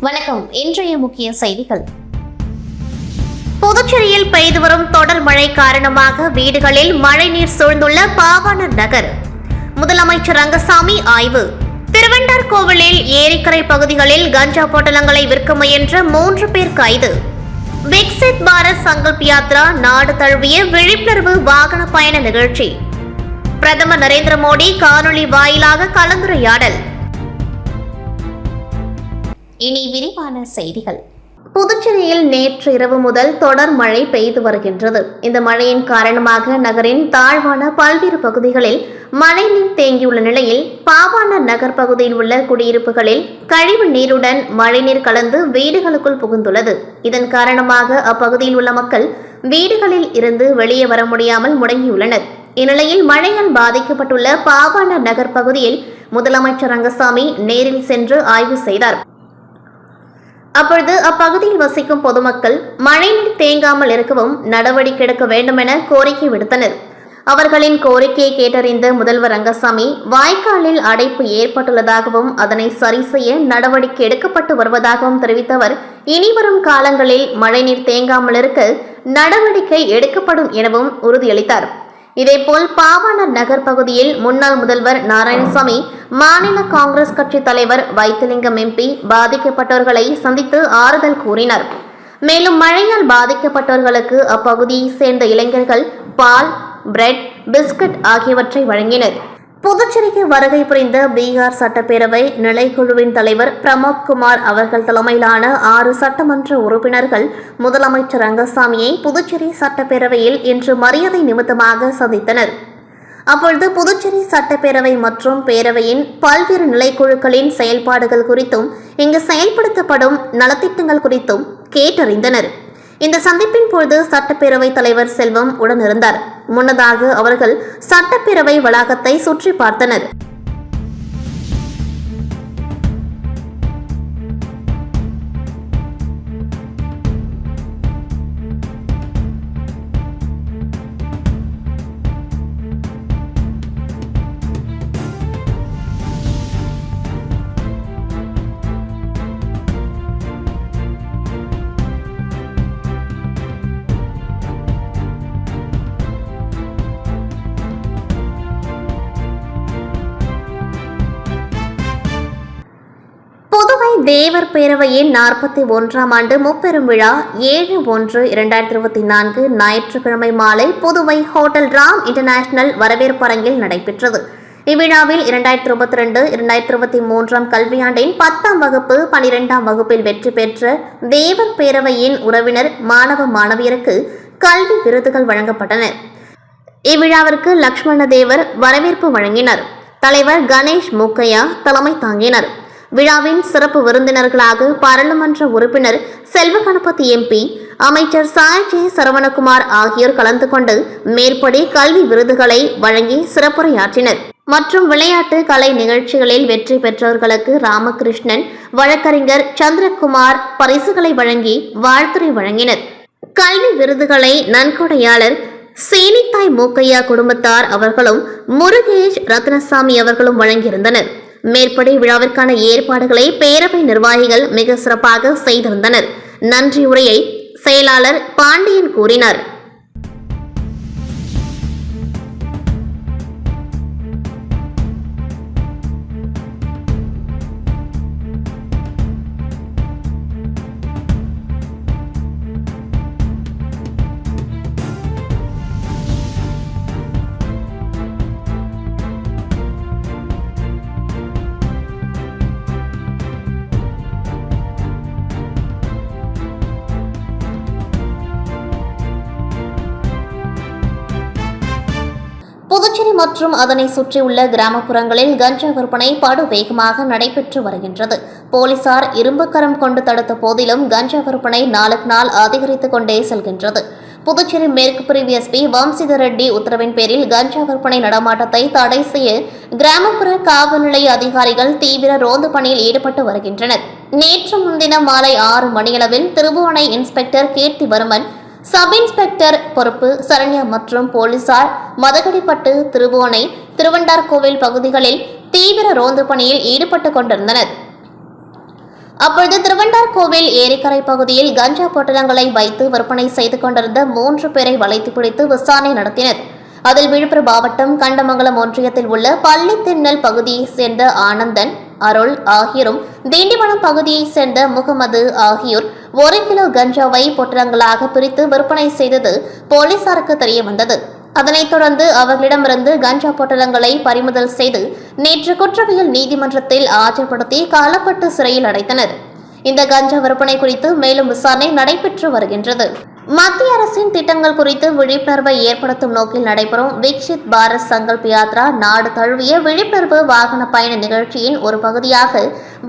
வணக்கம். இன்றைய முக்கிய செய்திகள். புதுச்சேரியில் பெய்து வரும் தொடர் மழை காரணமாக வீடுகளில் மழைநீர் சூழ்ந்துள்ள பாவாணர் நகர். முதலமைச்சர் ரங்கசாமி ஆய்வு. திருவண்டார் கோவிலில் ஏரிக்கரை பகுதிகளில் கஞ்சா பொட்டலங்களை விற்க முயன்ற மூன்று பேர் கைது. விக்சித் பாரத் சங்கல்ப் யாத்ரா நாடு தழுவிய விழிப்புணர்வு வாகன பயண நிகழ்ச்சி. பிரதமர் நரேந்திர மோடி காணொளி வாயிலாக கலந்துரையாடல். இனி விரிவான செய்திகள். புதுச்சேரியில் நேற்று இரவு முதல் தொடர் மழை பெய்து வருகின்றது. இந்த மழையின் காரணமாக நகரின் தாழ்வான பல்வேறு பகுதிகளில் மழைநீர் தேங்கியுள்ள நிலையில் பாவான நகர் பகுதியில் உள்ள குடியிருப்புகளில் கழிவு நீருடன் மழைநீர் கலந்து வீடுகளுக்குள் புகுந்துள்ளது. இதன் காரணமாக அப்பகுதியில் உள்ள மக்கள் வீடுகளில் இருந்து வெளியே வர முடியாமல் முடங்கியுள்ளனர். இந்நிலையில் மழையால் பாதிக்கப்பட்டுள்ள பாவான நகர் பகுதியில் முதலமைச்சர் ரங்கசாமி நேரில் சென்று ஆய்வு செய்தார். அப்பொழுது அப்பகுதியில் வசிக்கும் பொதுமக்கள் மழைநீர் தேங்காமல் இருக்கவும் நடவடிக்கை எடுக்க வேண்டும் என கோரிக்கை விடுத்தனர். அவர்களின் கோரிக்கையை கேட்டறிந்த முதல்வர் ரங்கசாமி வாய்க்காலில் அடைப்பு ஏற்பட்டுள்ளதாகவும் அதனை சரி செய்ய நடவடிக்கை எடுக்கப்பட்டு வருவதாகவும் தெரிவித்தவர் இனிவரும் காலங்களில் மழைநீர் தேங்காமல் இருக்க நடவடிக்கை எடுக்கப்படும் எனவும் உறுதியளித்தார். இதேபோல் பாவாணர் நகர் பகுதியில் முன்னாள் முதல்வர் நாராயணசாமி மாநில காங்கிரஸ் கட்சி தலைவர் வைத்திலிங்கம் எம்பி பாதிக்கப்பட்டவர்களை சந்தித்து ஆறுதல் கூறினர். மேலும் மழையால் பாதிக்கப்பட்டவர்களுக்கு அப்பகுதியைச் சேர்ந்த இளைஞர்கள் பால் பிரெட் பிஸ்கட் ஆகியவற்றை வழங்கினர். புதுச்சேரிக்கு வருகை புரிந்த பீகார் சட்டப்பேரவை நிலைக்குழுவின் தலைவர் பிரமோத் குமார் அவர்கள் தலைமையிலான ஆறு சட்டமன்ற உறுப்பினர்கள் முதலமைச்சர் ரங்கசாமியை புதுச்சேரி சட்டப்பேரவையில் இன்று மரியாதை நிமித்தமாக சந்தித்தனர். அப்பொழுது புதுச்சேரி சட்டப்பேரவை மற்றும் பேரவையின் பல்வேறு நிலைக்குழுக்களின் செயல்பாடுகள் குறித்தும் இங்கு செயல்படுத்தப்படும் நலத்திட்டங்கள் குறித்தும் கேட்டறிந்தனர். இந்த சந்திப்பின் பொழுது சட்டப்பேரவை தலைவர் செல்வம் உடனிருந்தார். முன்னதாக அவர்கள் சட்டப்பேரவை வளாகத்தை சுற்றி பார்த்தனர். தேவர் பேரவையின் நாற்பத்தி ஒன்றாம் ஆண்டு முப்பெரும் விழா ஏழு ஒன்று இரண்டாயிரத்தி இருபத்தி நான்கு ஞாயிற்றுக்கிழமை மாலை புதுவை ஹோட்டல் ராம் இன்டர்நேஷனல் வரவேற்பரங்கில் நடைபெற்றது. இவ்விழாவில் இரண்டாயிரத்தி இருபத்தி ரெண்டு இரண்டாயிரத்தி இருபத்தி மூன்றாம் கல்வியாண்டின் பத்தாம் வகுப்பு பனிரெண்டாம் வகுப்பில் வெற்றி பெற்ற தேவர் பேரவையின் உறவினர் மாணவ மாணவியருக்கு கல்வி விருதுகள் வழங்கப்பட்டன. இவ்விழாவிற்கு லக்ஷ்மண தேவர் வரவேற்பு வழங்கினர். தலைவர் கணேஷ் மூக்கையா தலைமை தாங்கினர். விழாவின் சிறப்பு விருந்தினர்களாக பாராளுமன்ற உறுப்பினர் செல்வ கணபதி எம்பி அமைச்சர் சாய் ஜே சரவணகுமார் ஆகியோர் கலந்து கொண்டு மேற்படி கல்வி விருதுகளை வழங்கி சிறப்புரையாற்றினர். மற்றும் விளையாட்டு கலை நிகழ்ச்சிகளில் வெற்றி பெற்றவர்களுக்கு ராமகிருஷ்ணன் வழக்கறிஞர் சந்திரகுமார் பரிசுகளை வழங்கி வாழ்த்துரை வழங்கினர். கல்வி விருதுகளை நன்கொடையாளர் சேனித்தாய் மூக்கையா குடும்பத்தார் அவர்களும் முருகேஷ் ரத்னசாமி அவர்களும் வழங்கியிருந்தனர். மேற்படி விழாவிற்கான ஏற்பாடுகளை பேரவை நிர்வாகிகள் மிக சிறப்பாக செய்திருந்தனர். நன்றி உரையை செயலாளர் பாண்டியன் கூறினார். மற்றும் அதனை சுற்றியுள்ள கிராமப்புறங்களில் கஞ்சா விற்பனை படுவேகமாக நடைபெற்று வருகின்றது. போலீசார் இரும்புக்கரம் கொண்டு தடுத்த போதிலும் கஞ்சா விற்பனை நாளுக்கு நாள் அதிகரித்துக் கொண்டே செல்கின்றது. புதுச்சேரி மேற்கு பிரிவு எஸ்பி வம்சிதர் ரெட்டி உத்தரவின் பேரில் கஞ்சா விற்பனை நடமாட்டத்தை தடை செய்ய கிராமப்புற காவல் நிலைய அதிகாரிகள் தீவிர ரோந்து பணியில் ஈடுபட்டு வருகின்றனர். நேற்று முன்தினம் மாலை ஆறு மணியளவில் Thirubuvanai inspector Keerthivarman sub inspector பொறுப்பு சரண்யா மற்றும் போலீசார் மதகடிப்பட்டு திருபுவனை திருவண்டார்கோவில் பகுதிகளில் தீவிர ரோந்து பணியில் ஈடுபட்டு கொண்டிருந்தனர். அப்பொழுது திருவண்டார்கோவில் ஏரிக்கரை பகுதியில் கஞ்சா பொட்டலங்களை வைத்து விற்பனை செய்து கொண்டிருந்த மூன்று பேரை வளைத்து பிடித்து விசாரணை நடத்தினர். அதில் விழுப்புரம் மாவட்டம் கண்டமங்கலம் ஒன்றியத்தில் உள்ள பள்ளி திண்ணல் பகுதியைச் சேர்ந்த ஆனந்தன் அருள் ஆகியோரும் திண்டிவனம் பகுதியைச் சேர்ந்த முகமது ஆகியோர் ஒரு கிலோ கஞ்சாவை பொட்டலங்களாக பிரித்து விற்பனை செய்தது போலீசாருக்கு தெரிய வந்தது அதனைத் தொடர்ந்து அவர்களிடமிருந்து கஞ்சா பொட்டலங்களை பறிமுதல் செய்து நேற்று குற்றவியல் நீதிமன்றத்தில் ஆஜர்படுத்தி காலப்பட்டு சிறையில் அடைத்தனர். இந்த கஞ்சா விற்பனை குறித்து மேலும் விசாரணை நடைபெற்று வருகின்றது. மத்திய அரசின் திட்டங்கள் குறித்து விழிப்புணர்வை ஏற்படுத்தும் நோக்கில் நடைபெறும் விக்ஷித் பாரத் சங்கல்ப் யாத்ரா நாடு தழுவிய விழிப்புணர்வு வாகன பயண நிகழ்ச்சியின் ஒரு பகுதியாக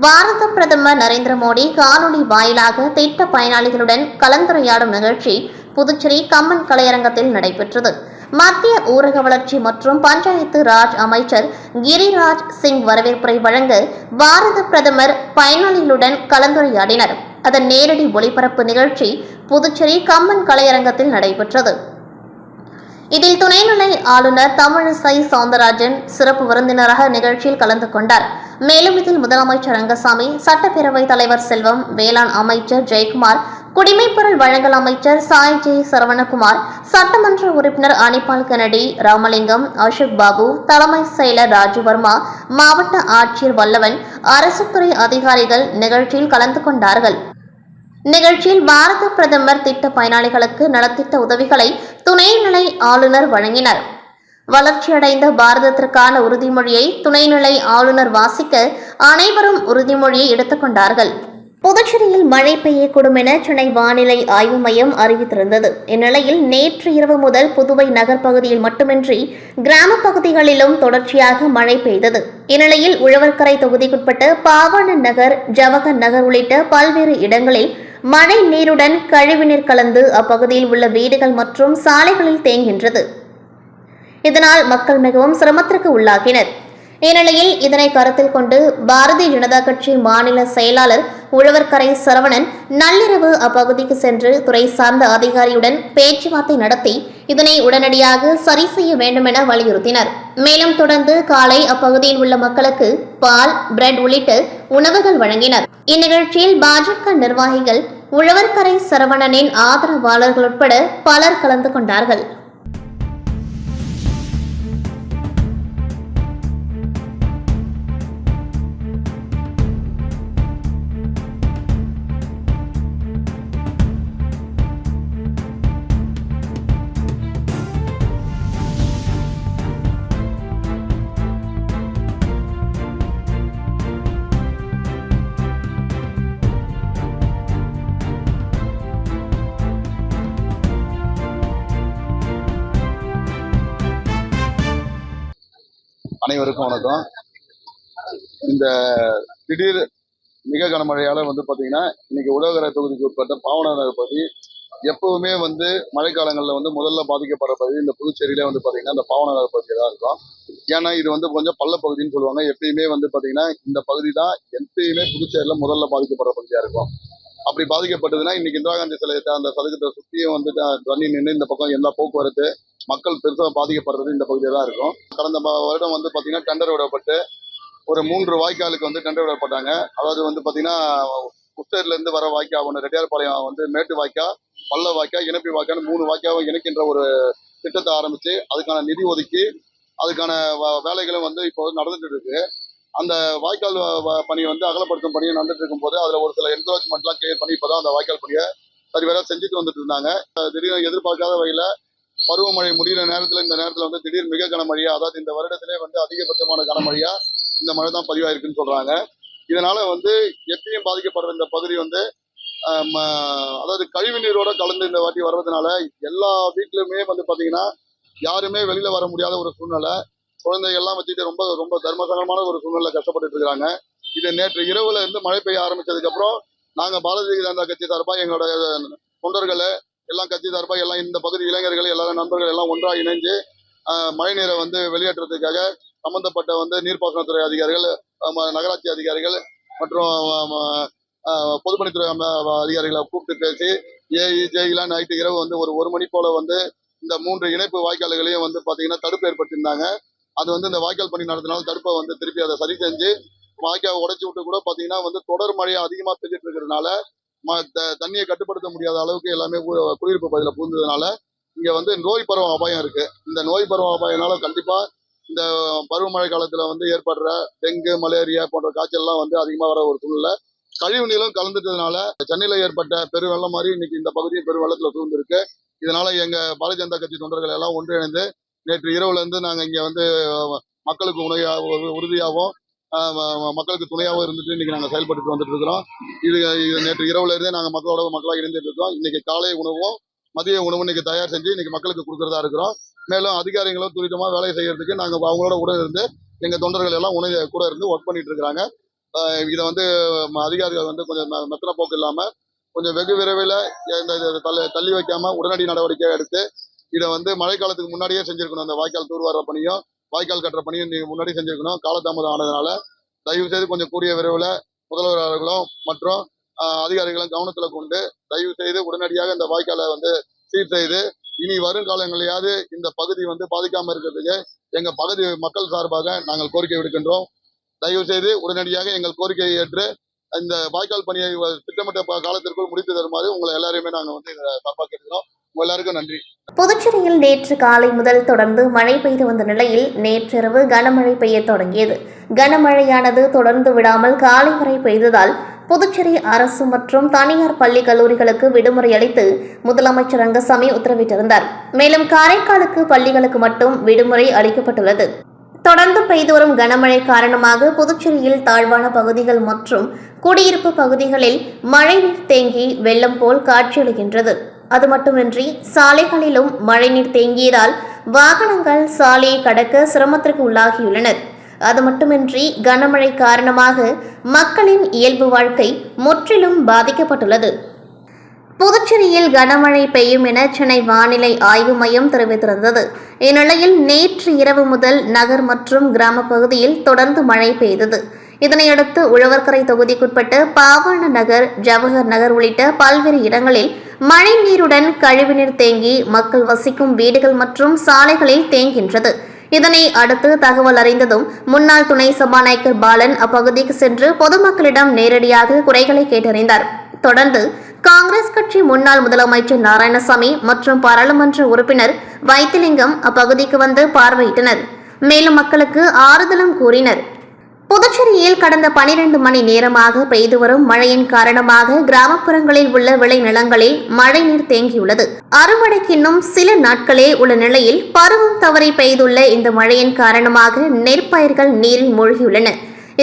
பாரத பிரதமர் நரேந்திர மோடி காணொலி வாயிலாக திட்ட பயனாளிகளுடன் கலந்துரையாடும் நிகழ்ச்சி புதுச்சேரி கம்மன் கலையரங்கத்தில் நடைபெற்றது. மத்திய ஊரக வளர்ச்சி மற்றும் பஞ்சாயத்து ராஜ் அமைச்சர் கிரிராஜ் சிங் வரவேற்புரை வழங்க பாரத பிரதமர் பயனாளிகளுடன் கலந்துரையாடினர். அதன் நேரடி ஒளிபரப்பு நிகழ்ச்சி புதுச்சேரி கம்மன் கலையரங்கத்தில் நடைபெற்றது. இதில் துணைநிலை ஆளுநர் தமிழிசை சவுந்தரராஜன் சிறப்பு விருந்தினராக நிகழ்ச்சியில் கலந்து கொண்டார். மேலும் இதில் முதலமைச்சர் ரங்கசாமி சட்டப்பேரவைத் தலைவர் செல்வம் வேளாண் அமைச்சர் ஜெயக்குமார் குடிமைப்பொருள் வழங்கல் அமைச்சர் சாய் ஜெய் சரவணகுமார் சட்டமன்ற உறுப்பினர் அனிபால் கெனடி ராமலிங்கம் அசோக் பாபு தலைமை செயலர் ராஜுவர்மா மாவட்ட ஆட்சியர் வல்லவன் அரசுத்துறை அதிகாரிகள் நிகழ்ச்சியில் கலந்து கொண்டார்கள். நிகழ்ச்சியில் பாரத பிரதமர் திட்ட பயனாளிகளுக்கு நலத்திட்ட உதவிகளை துணைநிலை ஆளுநர் வழங்கினார். வளர்ச்சியடைந்த பாரதத்திற்கான உறுதிமொழியை துணைநிலை ஆளுநர் வாசிக்க அனைவரும் உறுதிமொழியை எடுத்துக்கொண்டார்கள் புதுச்சேரியில் மழை பெய்யக்கூடும் என சென்னை வானிலை ஆய்வு மையம் அறிவித்திருந்தது. இந்நிலையில் நேற்று இரவு முதல் புதுவை நகர் பகுதியில் மட்டுமின்றி கிராம பகுதிகளிலும் தொடர்ச்சியாக மழை பெய்தது. இந்நிலையில் உழவர்கரை தொகுதிக்குட்பட்ட பாவாணன் நகர் ஜவகர் நகர் உள்ளிட்ட பல்வேறு இடங்களில் மழை நீருடன் கழிவுநீர் கலந்து அப்பகுதியில் உள்ள வீடுகள் மற்றும் சாலைகளில் தேங்குகின்றது. இதனால் மக்கள் மிகவும் சிரமத்திற்கு உள்ளாகினர். இந்நிலையில் இதனை கருத்தில் கொண்டு பாரதிய ஜனதா கட்சி மாநில செயலாளர் உழவர்கரை சரவணன் நள்ளிரவு அப்பகுதிக்கு சென்று துறை சார்ந்த அதிகாரியுடன் பேச்சுவார்த்தை நடத்தி இதனை உடனடியாக சரி செய்ய வேண்டும் என வலியுறுத்தினர். மேலும் தொடர்ந்து காலை அப்பகுதியில் உள்ள மக்களுக்கு பால் பிரெட் உள்ளிட்ட உணவுகள் வழங்கினர். இந்நிகழ்ச்சியில் பாஜக நிர்வாகிகள் உழவர்கரை சரவணனின் ஆதரவாளர்கள் உட்பட பலர் கலந்து கொண்டார்கள். அனைவருக்கும் வணக்கம். இந்த திடீர் மிக கனமழையால் வந்து பாத்தீங்கன்னா இன்னைக்கு உலகர தொகுதிக்கு உட்பட்ட பாவனநகர் பகுதி எப்பவுமே வந்து மழைக்காலங்களில் வந்து முதல்ல பாதிக்கப்படுற பகுதி இந்த புதுச்சேரியில் வந்து பாத்தீங்கன்னா இந்த பாவனநகர் பகுதி தான் இருக்கும். ஏன்னா இது வந்து கொஞ்சம் பள்ள பகுதின்னு சொல்லுவாங்க. எப்பயுமே வந்து பாத்தீங்கன்னா இந்த பகுதி தான் எப்பயுமே புதுச்சேரியில் முதல்ல பாதிக்கப்படுற பகுதியாக இருக்கும். அப்படி பாதிக்கப்பட்டதுன்னா இன்னைக்கு இந்திரா காந்தி சிலையத்தை அந்த சதுக்கத்தை சுற்றியும் வந்து தண்ணி நின்று இந்த பக்கம் எல்லா போக்குவரத்து மக்கள் பெருசாக பாதிக்கப்படுறது இந்த பகுதியில் தான் இருக்கும். கடந்த வருடம் வந்து பார்த்தீங்கன்னா டெண்டர் விடப்பட்டு ஒரு மூன்று வாய்க்காலுக்கு வந்து டெண்டர் விடப்பட்டாங்க. அதாவது வந்து பார்த்தீங்கன்னா குஸ்டர்லேருந்து வர வாய்க்கா ஒன்று ரெட்டியார்பாளையம் வந்து மேட்டு வாய்க்கா பள்ள வாய்க்கா இணைப்பி வாய்க்கான்னு மூணு வாய்க்காவை இணைக்கின்ற ஒரு திட்டத்தை ஆரம்பித்து அதுக்கான நிதி ஒதுக்கி அதுக்கான வ- வேலைகளும் வந்து இப்போ நடந்துட்டு இருக்கு. அந்த வாய்க்கால் வ- பணி வந்து அகலப்படுத்தும் பணியும் நடந்துட்டு இருக்கும் போது அதில் ஒரு சில என்கரேஜ்மெண்ட்லாம் கிளியர் பண்ணி இப்போதான் அந்த வாய்க்கால் பணியை சரிவர செஞ்சுட்டு வந்துட்டு இருந்தாங்க. திடீர்னு எதிர்பார்க்காத வகையில் பருவமழை முடிகிற நேரத்தில் இந்த நேரத்தில் வந்து திடீர் மிக கனமழையா அதாவது இந்த வருடத்திலே வந்து அதிகபட்சமான கனமழையா இந்த மழை தான் பதிவாயிருக்குன்னு சொல்றாங்க. இதனால வந்து எப்பயும் பாதிக்கப்படுற இந்த பகுதி வந்து அதாவது கழிவு நீரோட கலந்து இந்த வாட்டி வர்றதுனால எல்லா வீட்லயுமே வந்து பாத்தீங்கன்னா யாருமே வெளியில வர முடியாத ஒரு சூழ்நிலை. குழந்தைகள்லாம் வச்சுட்டு ரொம்ப ரொம்ப தர்மசங்கமான ஒரு சூழ்நிலை கஷ்டப்பட்டுட்டு இருக்கிறாங்க. இது நேற்று இரவுல இருந்து மழை பெய்ய ஆரம்பிச்சதுக்கு அப்புறம் நாங்க பாரதிய ஜனதா கட்சி சார்பா எங்களோட தொண்டர்களை எல்லாம் கட்சி சார்பா எல்லாம் இந்த பகுதி இளைஞர்கள் எல்லாரும் நண்பர்கள் எல்லாம் ஒன்றாக இணைஞ்சு மழைநீரை மழை நீரை வந்து வெளியேற்றுறதுக்காக சம்பந்தப்பட்ட வந்து நீர்ப்பாசனத்துறை அதிகாரிகள் நகராட்சி அதிகாரிகள் மற்றும் பொதுப்பணித்துறை அம- அதிகாரிகளை கூப்பிட்டு பேசி ஏஇ ஜேஇலாம் நைட்டு இரவு வந்து ஒரு ஒரு மணி போல வந்து இந்த மூன்று இணைப்பு வாய்க்கால்களையும் வந்து பார்த்தீங்கன்னா தடுப்பு ஏற்படுத்தியிருந்தாங்க. அது வந்து இந்த வாய்க்கால் பணி நடத்தினால தடுப்பை வந்து திருப்பி அதை சரி செஞ்சு வாய்க்கால் உடைச்சி விட்டு கூட பாத்தீங்கன்னா வந்து தொடர் மழை அதிகமாக பெஞ்சிட்டு இருக்கிறதுனால தண்ணியை கட்டுப்படுத்த முடியாத அளவுக்கு எல்லாமே குடியிருப்பு பகுதியில் புகுந்ததுனால இங்க வந்து நோய் பரவும் அபாயம் இருக்கு. இந்த நோய் பருவ அபாயம்னால கண்டிப்பா இந்த பருவமழை காலத்துல வந்து ஏற்படுற டெங்கு மலேரியா போன்ற காய்ச்சல்லாம் வந்து அதிகமா வர ஒரு சூழ்நிலை. கழிவு நீரும் கலந்துட்டதுனால சென்னையில ஏற்பட்ட பெருவெள்ளம் மாதிரி இன்னைக்கு இந்த பகுதியும் பெருவெள்ளத்துல சூழ்ந்திருக்கு. இதனால எங்க பாரதிய ஜனதா கட்சி தொண்டர்கள் எல்லாம் ஒன்றிணைந்து நேற்று இரவுல இருந்து நாங்க இங்க வந்து மக்களுக்கு உணவு உறுதியாகவும் மக்களுக்கு துணையாகவும் இருந்துட்டு இன்னைக்கு நாங்கள் செயல்பட்டு வந்துட்டு இருக்கிறோம் இது இது நேற்று இரவுல இருந்தே நாங்கள் மக்களோட மக்களாக இருந்துட்டு இருக்கோம். இன்னைக்கு காலை உணவும் மதிய உணவு இன்னைக்கு தயார் செஞ்சு இன்னைக்கு மக்களுக்கு கொடுக்குறதா இருக்கிறோம். மேலும் அதிகாரிகளும் துரிதமாக வேலை செய்யறதுக்கு நாங்கள் அவங்களோட கூட இருந்து எங்கள் தொண்டர்கள் எல்லாம் உணவு கூட இருந்து ஒர்க் பண்ணிட்டு இருக்கிறாங்க இதை வந்து ம- அதிகாரிகள் வந்து கொஞ்சம் மெத்தன போக்கு இல்லாமல் கொஞ்சம் வெகு விரைவில் இந்த இதை தள்ளி தள்ளி வைக்காம உடனடி நடவடிக்கை எடுத்து இதை வந்து மழைக்காலத்துக்கு முன்னாடியே செஞ்சுருக்கணும். அந்த வாய்க்கால் தூர்வார பணியும் வாய்க்கால் கட்டுற பணியை நீங்க முன்னாடி செஞ்சிருக்கணும். காலதாமதம் ஆனதுனால தயவு செய்து கொஞ்சம் கூடிய விரைவில் முதல்வர் அவர்களும் மற்றும் அதிகாரிகளும் கவனத்தில் கொண்டு தயவு செய்து உடனடியாக இந்த வாய்க்காலை வந்து சீர் செய்து இனி வருங்காலங்களையாவது இந்த பகுதி வந்து பாதிக்காம இருக்கிறதுக்கு எங்க பகுதி மக்கள் சார்பாக நாங்கள் கோரிக்கை விடுக்கின்றோம். தயவு செய்து உடனடியாக எங்கள் கோரிக்கையை ஏற்று இந்த வாய்க்கால் பணியை திட்டமிட்ட காலத்திற்குள் முடித்து தருமாறு உங்களை எல்லாரையுமே நாங்கள் வந்து இதை சார்பாக கேட்கிறோம் எல்லாருக்கும் நன்றி. புதுச்சேரியில் நேற்று காலை முதல் தொடர்ந்து மழை பெய்து வந்த நிலையில் நேற்றிரவு கனமழை பெய்ய தொடங்கியது. கனமழையானது தொடர்ந்து விடாமல் காலை வரை பெய்ததால் புதுச்சேரி அரசு மற்றும் தனியார் பள்ளி கல்லூரிகளுக்கு விடுமுறை அளித்து முதலமைச்சர் ரங்கசாமி உத்தரவிட்டிருந்தார். மேலும் காரைக்காலுக்கு பள்ளிகளுக்கு மட்டும் விடுமுறை அளிக்கப்பட்டுள்ளது. தொடர்ந்து பெய்து வரும் கனமழை காரணமாக புதுச்சேரியில் தாழ்வான பகுதிகள் மற்றும் குடியிருப்பு பகுதிகளில் மழைநீர் தேங்கி வெள்ளம் போல் காட்சியளிக்கின்றது. அது மட்டுமின்றி சாலைகளிலும் மழைநீர் தேங்கியதால் வாகனங்கள் சாலையை கடக்க சிரமத்திற்கு உள்ளாகியுள்ளனர். அது மட்டுமின்றி கனமழை காரணமாக மக்களின் இயல்பு வாழ்க்கை முற்றிலும் பாதிக்கப்பட்டுள்ளது. புதுச்சேரியில் கனமழை பெய்யும் என சென்னை வானிலை ஆய்வு மையம் தெரிவித்திருந்தது. இந்நிலையில் நேற்று இரவு முதல் நகர் மற்றும் கிராம பகுதியில் தொடர்ந்து மழை பெய்தது. இதனையடுத்து உழவர்கரை தொகுதிக்குட்பட்ட பாவாண நகர் ஜவஹர் நகர் உள்ளிட்ட பல்வேறு இடங்களில் மழை நீருடன் கழிவுநீர் தேங்கி மக்கள் வசிக்கும் வீடுகள் மற்றும் சாலைகளில் தேங்கின்றது இதனை அடுத்து தகவல் அறிந்ததும் முன்னாள் துணை சபாநாயகர் பாலன் அப்பகுதிக்கு சென்று பொதுமக்களிடம் நேரடியாக குறைகளை கேட்டறிந்தார். தொடர்ந்து காங்கிரஸ் கட்சி முன்னாள் முதலமைச்சர் நாராயணசாமி மற்றும் பாராளுமன்ற உறுப்பினர் வைத்திலிங்கம் அப்பகுதிக்கு வந்து பார்வையிட்டனர். மேலும் மக்களுக்கு ஆறுதலும் கூறினர். புதுச்சேரியில் கடந்த பனிரெண்டு மணி நேரமாக பெய்து வரும் மழையின் காரணமாக கிராமப்புறங்களில் உள்ள விளைநிலங்களில் மழைநீர் தேங்கியுள்ளது. அறுவடைக்கு இன்னும் சில நாட்களே உள்ள நிலையில் பருவம் தவறி பெய்துள்ள இந்த மழையின் காரணமாக நெற்பயிர்கள் நீரில் மூழ்கியுள்ளன.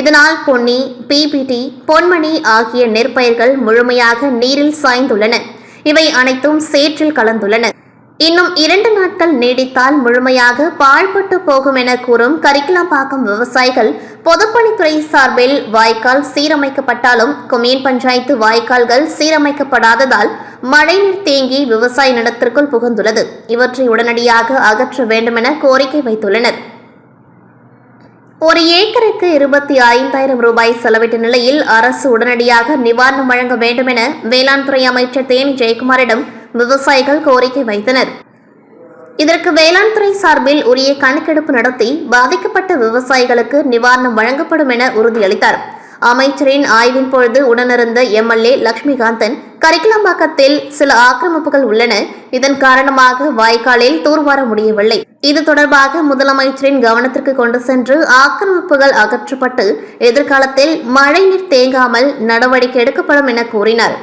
இதனால் பொன்னி பிபிடி பொன்மணி ஆகிய நெற்பயிர்கள் முழுமையாக நீரில் சாய்ந்துள்ளன. இவை அனைத்தும் சேற்றில் கலந்துள்ளன. இன்னும் இரண்டு நாட்கள் நீடித்தால் முழுமையாக பாழ்பட்டு போகும் என கூறும் கரிக்கலாம்பாக்கம் விவசாயிகள் பொதுப்பணித்துறை சார்பில் வாய்க்கால் சீரமைக்கப்பட்டாலும் கொம்யூன் பஞ்சாயத்து வாய்க்கால்கள் சீரமைக்கப்படாததால் மழைநீர் தேங்கி விவசாய நிலத்திற்குள் புகுந்துள்ளது. இவற்றை உடனடியாக அகற்ற வேண்டுமென கோரிக்கை வைத்துள்ளனர். ஒரு ஏக்கருக்கு இருபத்தி ஐந்தாயிரம் ரூபாய் செலவிட்ட நிலையில் அரசு உடனடியாக நிவாரணம் வழங்க வேண்டும் என வேளாண் துறை அமைச்சர் தேனி ஜெயக்குமாரிடம் விவசாயிகள் கோரிக்கை வைத்தனர். இதற்கு வேளாண் துறை சார்பில் உரிய கணக்கெடுப்பு நடத்தி பாதிக்கப்பட்ட விவசாயிகளுக்கு நிவாரணம் வழங்கப்படும் என உறுதியளித்தார். அமைச்சரின் ஆய்வின் பொழுது உடனிருந்த எம்எல்ஏ லட்சுமிகாந்தன் கரிக்கலாம்பாக்கத்தில் சில ஆக்கிரமிப்புகள் உள்ளன. இதன் காரணமாக வாய்க்காலில் தூர்வார முடியவில்லை. இது தொடர்பாக முதலமைச்சரின் கவனத்திற்கு கொண்டு சென்று ஆக்கிரமிப்புகள் அகற்றப்பட்டு எதிர்காலத்தில் மழைநீர் தேங்காமல் நடவடிக்கை எடுக்கப்படும் என கூறினார்.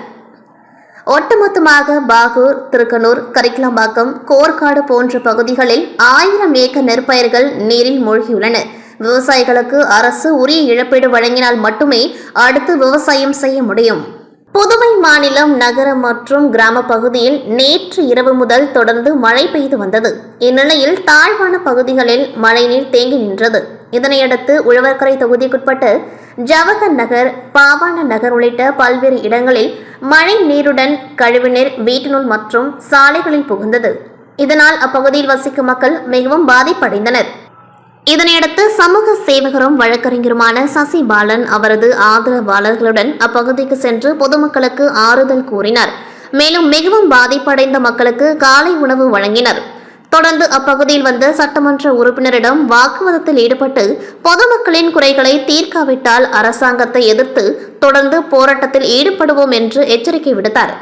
ஒட்டுமொத்தமாக பாகூர் திருக்கனூர் கரிக்கலாம்பாக்கம் கோர்க்காடு போன்ற பகுதிகளில் ஆயிரம் ஏக்கர் நெற்பயிர்கள் நீரில் மூழ்கியுள்ளன. விவசாயிகளுக்கு அரசு உரிய இழப்பீடு வழங்கினால் மட்டுமே அடுத்து விவசாயம் செய்ய முடியும். புதுவை மாநிலம் நகர மற்றும் கிராம பகுதியில் நேற்று இரவு முதல் தொடர்ந்து மழை பெய்து வந்தது. இந்நிலையில் தாழ்வான பகுதிகளில் மழைநீர் தேங்கி நின்றது. இதனையடுத்து உழவர்கரை தொகுதிக்குட்பட்ட ஜவஹர் நகர் பாவான நகர் உள்ளிட்ட பல்வேறு இடங்களில் மழை நீருடன் கழிவுநீர் வீட்டினுள் மற்றும் சாலைகளில் புகுந்தது. இதனால் அப்பகுதியில் வசிக்கும் மக்கள் மிகவும் பாதிப்படைந்தனர். இதனையடுத்து சமூக சேவகரும் வழக்கறிஞருமான சசி பாலன் அவரது ஆதரவாளர்களுடன் அப்பகுதிக்கு சென்று பொதுமக்களுக்கு ஆறுதல் கூறினார். மேலும் மிகவும் பாதிப்படைந்த மக்களுக்கு காலை உணவு வழங்கினர். தொடர்ந்து அப்பகுதியில் வந்த சட்டமன்ற உறுப்பினரிடம் வாக்குவாதத்தில் ஈடுபட்டு பொதுமக்களின் குறைகளை தீர்க்காவிட்டால் அரசாங்கத்தை எதிர்த்து தொடர்ந்து போராட்டத்தில் ஈடுபடுவோம் என்று எச்சரிக்கை விடுத்தார்.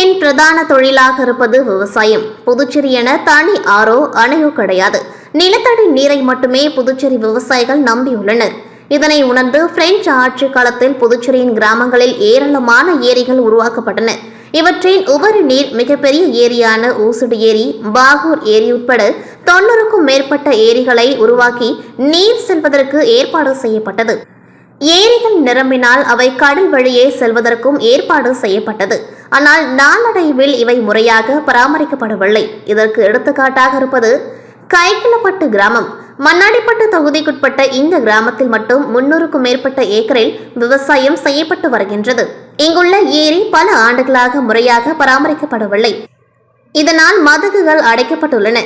புதுச்சேரியின் பிரதான தொழிலாக இருப்பது விவசாயம். புதுச்சேரி என தனி ஆரோ அணையோ கிடையாது. நிலத்தடி நீரை மட்டுமே புதுச்சேரி விவசாயிகள் நம்பியுள்ளனர். இதனை உணர்ந்து பிரெஞ்சு ஆட்சி காலத்தில் புதுச்சேரியின் கிராமங்களில் ஏராளமான ஏரிகள் உருவாக்கப்பட்டன. இவற்றின் உபரி நீர் மிகப்பெரிய ஏரியான ஊசுடு ஏரி பாகூர் ஏரி உட்பட தொண்ணூறுக்கும் மேற்பட்ட ஏரிகளை உருவாக்கி நீர் செல்வதற்கு ஏற்பாடு செய்யப்பட்டது. ஏரிகள் நிரம்பினால் அவை கடல் வழியே செல்வதற்கும் ஏற்பாடு செய்யப்பட்டது. ஆனால் நாளடைவில் இவை முறையாக பராமரிக்கப்படவில்லை. இதற்கு எடுத்துக்காட்டாக இருப்பது கைக்கிளப்பட்டு கிராமம். மண்ணாடிப்பட்டு தொகுதிக்குட்பட்ட இந்த கிராமத்தில் மட்டும் முன்னூறுக்கும் மேற்பட்ட ஏக்கரில் விவசாயம் செய்யப்பட்டு வருகின்றது. இங்குள்ள ஏரி பல ஆண்டுகளாக முறையாக பராமரிக்கப்படவில்லை. இதனால் மதகுகள் அடைக்கப்பட்டுள்ளன.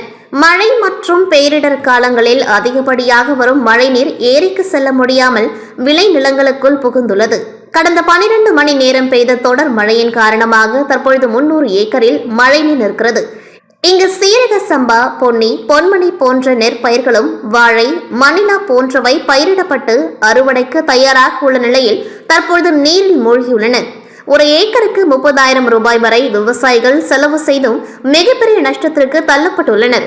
மழை மற்றும் பேரிடர் காலங்களில் அதிகப்படியாக வரும் மழைநீர் ஏரிக்கு செல்ல முடியாமல் விளை நிலங்களுக்குள் புகுந்துள்ளது. கடந்த பனிரெண்டு மணி நேரம் பெய்த தொடர் மழையின் காரணமாக தற்பொழுது முன்னூறு ஏக்கரில் மழைநீர் நிற்கிறது. இங்கு சீரக சம்பா பொன்னி பொன்மணி போன்ற நெற்பயிர்களும் வாழை மணிலா போன்றவை பயிரிடப்பட்டு அறுவடைக்கு தயாராக உள்ள நிலையில் தற்பொழுது நீரில் மூழ்கியுள்ளன. ஒரு ஏக்கருக்கு முப்பதாயிரம் ரூபாய் வரை விவசாயிகள் செலவு செய்தும் மிகப்பெரிய நஷ்டத்திற்கு தள்ளப்பட்டுள்ளனர்.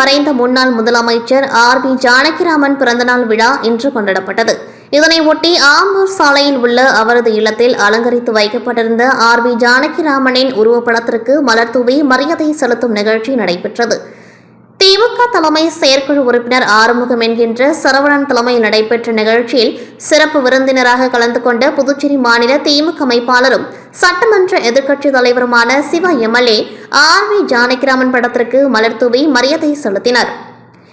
மறைந்த முன்னாள் முதலமைச்சர் ஆர் பி ஜானகிராமன் பிறந்தநாள் விழா இன்று கொண்டாடப்பட்டது. இதனையொட்டி ஆம்பூர் சாலையில் உள்ள அவரது இல்லத்தில் அலங்கரித்து வைக்கப்பட்டிருந்த ஆர் பி ஜானகிராமனின் உருவப்படத்திற்கு மலர் தூவி மரியாதை செலுத்தும் நிகழ்ச்சி நடைபெற்றது. திமுக தலைமை செயற்குழு உறுப்பினர் ஆறுமுகம் என்கின்ற சரவணன் தலைமையில் நடைபெற்ற நிகழ்ச்சியில் சிறப்பு விருந்தினராக கலந்து கொண்ட புதுச்சேரி மாநில திமுக அமைப்பாளரும் சட்டமன்ற எதிர்க்கட்சி தலைவருமான Siva MLA R V Janakiraman படத்திற்கு மலர்தூவி மரியாதை செலுத்தினார்.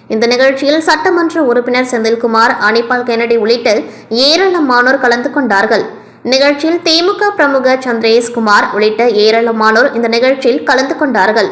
இந்த நிகழ்ச்சியில் சட்டமன்ற உறுப்பினர் செந்தில்குமார் அனிபால் கென்னடி உள்ளிட்ட ஏராளமானோர் கலந்து கொண்டார்கள். நிகழ்ச்சியில் திமுக பிரமுக சந்திரேஷ்குமார் உள்ளிட்ட ஏராளமானோர் இந்த நிகழ்ச்சியில் கலந்து கொண்டார்கள்.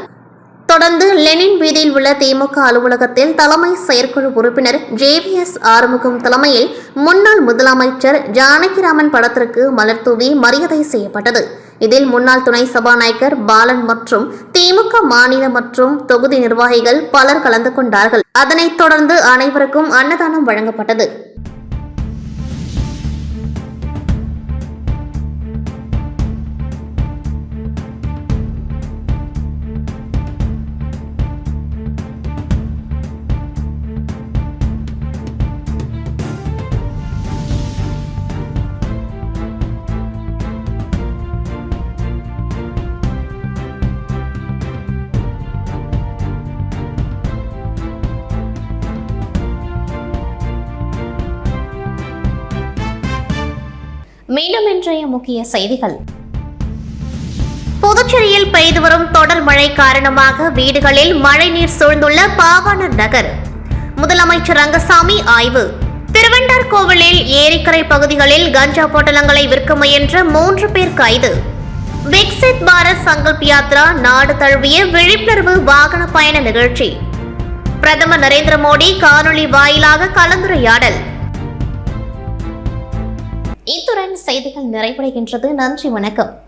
தொடர்ந்து லெனின் வீதியில் உள்ள திமுக அலுவலகத்தில் தலைமை செயற்குழு உறுப்பினர் ஜேவிஎஸ் ஆறுமுகம் தலைமையில் முன்னாள் முதலமைச்சர் ஜானகிராமன் படத்திற்கு மலர் தூவி மரியாதை செய்யப்பட்டது. இதில் முன்னாள் துணை சபாநாயகர் பாலன் மற்றும் திமுக மாநில மற்றும் தொகுதி நிர்வாகிகள் பலர் கலந்து கொண்டார்கள். அதனைத் தொடர்ந்து அனைவருக்கும் அன்னதானம் வழங்கப்பட்டது. மீண்டும் இன்றைய முக்கிய செய்திகள். புதுச்சேரியில் பெய்து வரும் தொடர் மழை காரணமாக வீடுகளில் மழைநீர் சூழ்ந்துள்ள பாவாணர் நகர். முதலமைச்சர் ரங்கசாமி ஆய்வு. திருவண்டார் கோவிலில் ஏரிக்கரை பகுதிகளில் கஞ்சா பொட்டலங்களை விற்க முயன்ற மூன்று பேர் கைது. விக்சித் பாரத் சங்கல்ப் யாத்ரா நாடு தழுவிய விழிப்புணர்வு வாகன பயண நிகழ்ச்சி. பிரதமர் நரேந்திர மோடி காணொலி வாயிலாக கலந்துரையாடல். இத்துடன் செய்திகள் நிறைவடைகின்றது. நன்றி வணக்கம்.